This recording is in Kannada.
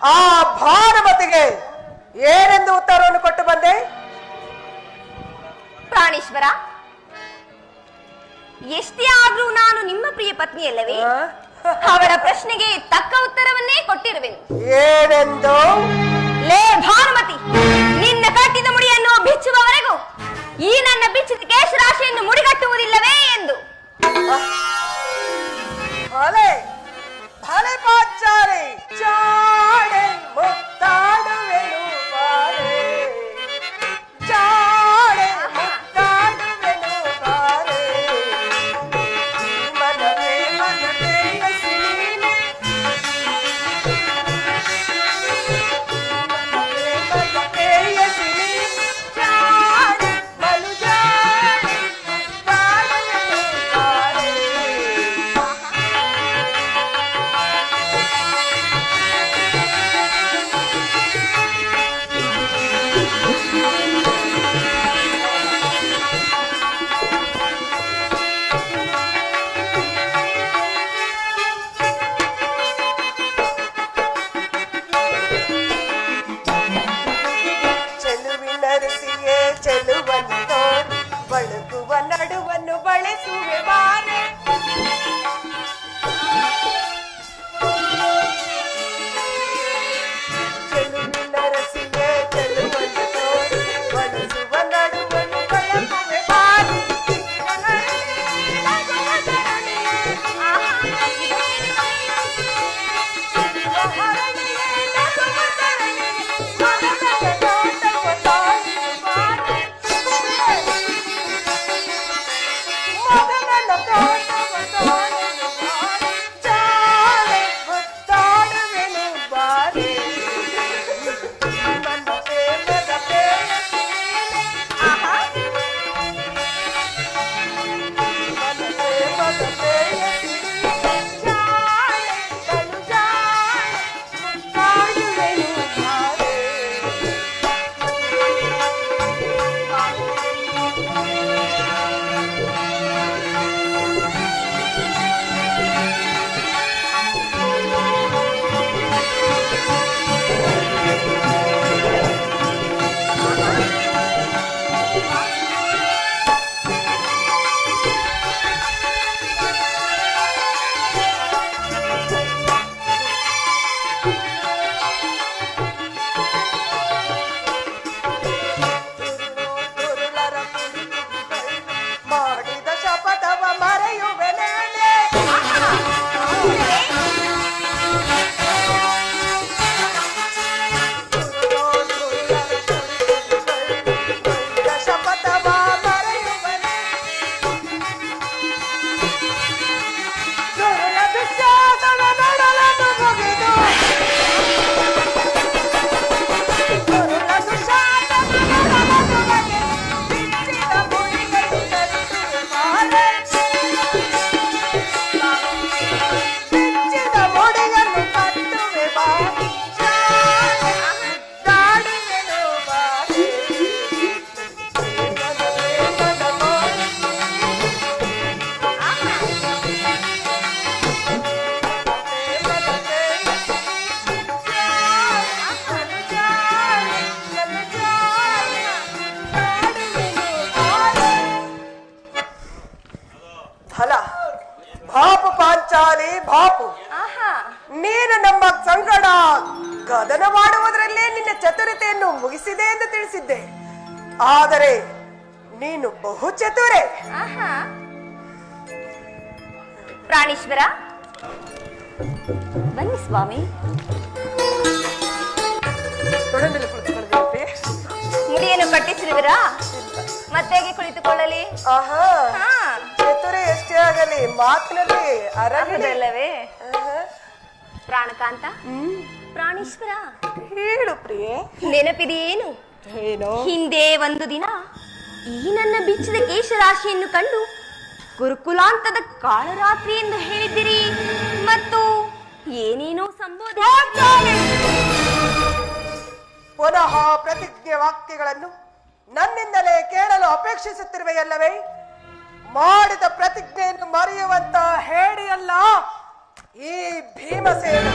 ಆ ಭಾನುಮತಿಗೆ ಏನೆಂದು ಉತ್ತರವನ್ನು ಕೊಟ್ಟು ಬಂದೆ? ಪ್ರಾಣೇಶ್ವರ ಎಷ್ಟೇ ಆದ್ರೂ ನಾನು ನಿಮ್ಮ ಪ್ರಿಯ ಪತ್ನಿಯಲ್ಲವೇ? ಅವರ ಪ್ರಶ್ನೆಗೆ ತಕ್ಕ ಉತ್ತರವನ್ನೇ ಕೊಟ್ಟಿರುವೆನು. ಏನೆಂದು? ಲೇ ಭಾನುಮತಿ ಫಲ. ಬಾಪು ಪಾಂಚಾಲಿ ಬಾಪು ಆಹಾ. ನೀನು ನಮ್ಮ ಸಂಕಟ ಗದನ ಮಾಡುವುದರಲ್ಲೇ ನಿನ್ನ ಚತುರತೆಯನ್ನು ಮುಗಿಸಿದೆ ಎಂದು ತಿಳಿಸಿದ್ದೆ. ಆದರೆ ನೀನು ಬಹು ಚತುರೆ. ಪ್ರಾಣೇಶ್ವರ. ಬನ್ನಿ ಸ್ವಾಮಿ. ಮುಡಿಯನ್ನು ಕಟ್ಟಿಸಿರುವಿರಾ? ಮತ್ತೆಗೆ ಕುಳಿತುಕೊಳ್ಳಲಿ? ಆಹಾ. ಮಾತಿನಲ್ಲಿ ಅರಗಿದೆ. ಪ್ರಾಣಕಾಂತ? ಪ್ರಾಣೇಶ್ವರ? ಹೇಳು ಪ್ರಿಯೆ. ನೆನಪಿದೆಯೇನು? ಏನು? ಹಿಂದೆ ಒಂದು ದಿನ ಈ ನನ್ನ ಬಿಚ್ಚಿದ ಕೇಶರಾಶಿಯನ್ನು ಕಂಡು ಗುರುಕುಲಾಂತದ ಕಾಳರಾತ್ರಿ ಎಂದು ಹೇಳಿದಿರಿ ಮತ್ತು ಏನೇನೋ ಸಂಬೋಧನೆ ಪುನಃ ಪ್ರತಿಜ್ಞೆ ವಾಕ್ಯಗಳನ್ನು ನನ್ನಿಂದಲೇ ಕೇಳಲು ಅಪೇಕ್ಷಿಸುತ್ತಿರುವೆಯಲ್ಲವೇ? ಮಾಡಿದ ಪ್ರತಿಜ್ಞೆಯನ್ನು ಮರೆಯುವಂತ ಹೇಡಿಯಲ್ಲ ಈ ಭೀಮಸೇನ.